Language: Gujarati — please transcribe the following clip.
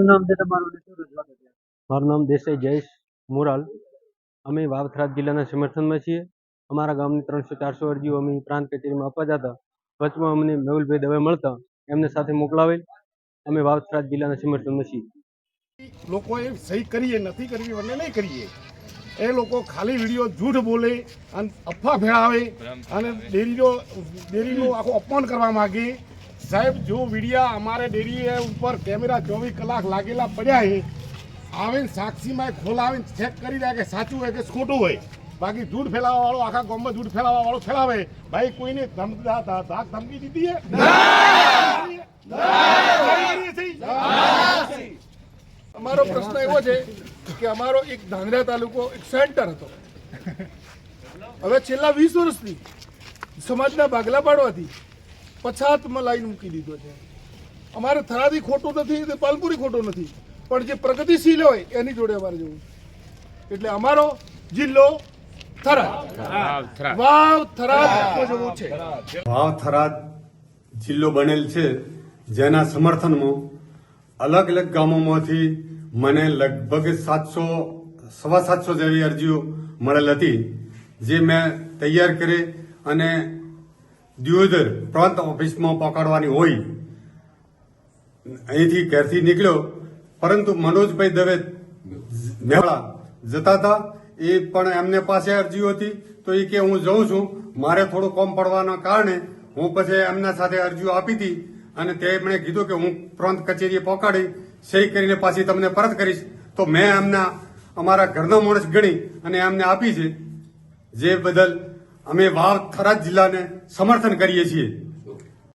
શું નામ છે તમારું મારું નામ દેસાઈ જયેશ મોરાલ. અમે વાવથરાજ જિલ્લાના સમર્થનમાં છીએ. અમારા ગામની ત્રણસો ચારસો અરજીઓ અમે પ્રાંત કચેરીમાં આપવા જતા વચમાં અમને મેહુલભાઈ દવે મળતા એમને સાથે મોકલાવેલ. અમે વાવથરાજ જિલ્લાના સમર્થનમાં છીએ. લોકોએ સહી કરીએ નથી કરવી અને નહીં કરીએ. એ લોકો ખાલી વીડિયો જૂઠ બોલે અને અફવા ફેલાવે અને ડેરીનો ડેરીનું આખું અપમાન કરવા માગે. સાહેબ જો વિડિયા અમારે ડેરી ઉપર કેમેરા ચોવીસ કલાક લાગેલા પડ્યા છે આવીને સાક્ષીમાં ખોલાવીને ચેક કરી દે કે સાચું હોય કે ખોટું હોય. બાકી જૂઠ ફેલાવા વાળો આખા ગામમાં જૂઠ ફેલાવા વાળો ફેલાવે. ભાઈ કોઈને ધમકા ધાક ધમકી દીધી અમારો પ્રશ્ન એવો છે કે અમારો એક ધાંગધ્રા તાલુકો એક સેન્ટર હતો. હવે છેલ્લા વીસ વર્ષથી સમાજના ભાગલા પાડવાથી પછાતમાં લાઈન મૂકી દીધો છે. અમારે થરાદી ખોટું નથી તે પાલપુરી ખોટું નથી. પણ જે પ્રગતિશીલ હોય એની જોડે અમારે જવું. એટલે અમારો જિલ્લો થરાદ. વાવ થરાદ. જવું છે. ભાવ થરાદ જિલ્લો બનેલ છે જેના સમર્થનમાં અલગ અલગ ગામોમાંથી મને લગભગ સાતસો સવા સાતસો જેવી અરજીઓ મળેલ હતી જે મેં તૈયાર કરી અને દિયોદર પ્રાંત ઓફિસમાં પહોંચાડવાની હોય. અહીંથી ઘરથી નીકળ્યો. પરંતુ મનોજભાઈ દવે મેળા જતા હતા. એ પણ એમને પાસે અરજીઓ હતી. તો એ કે હું જઉં છું. મારે થોડું કોમ પડવાના કારણે હું પછી એમના સાથે અરજીઓ આપી હતી. અને તેમણે કીધું કે હું પ્રાંત કચેરીએ પહોંચાડી, સહી કરીને પાછી તમને પરત કરીશ. તો મેં એમના, અમારા ઘરના માણસ ગણી અને એમને આપી છે. જે બદલ અમે વાવ થરાદ જિલ્લાને સમર્થન કરીએ છીએ.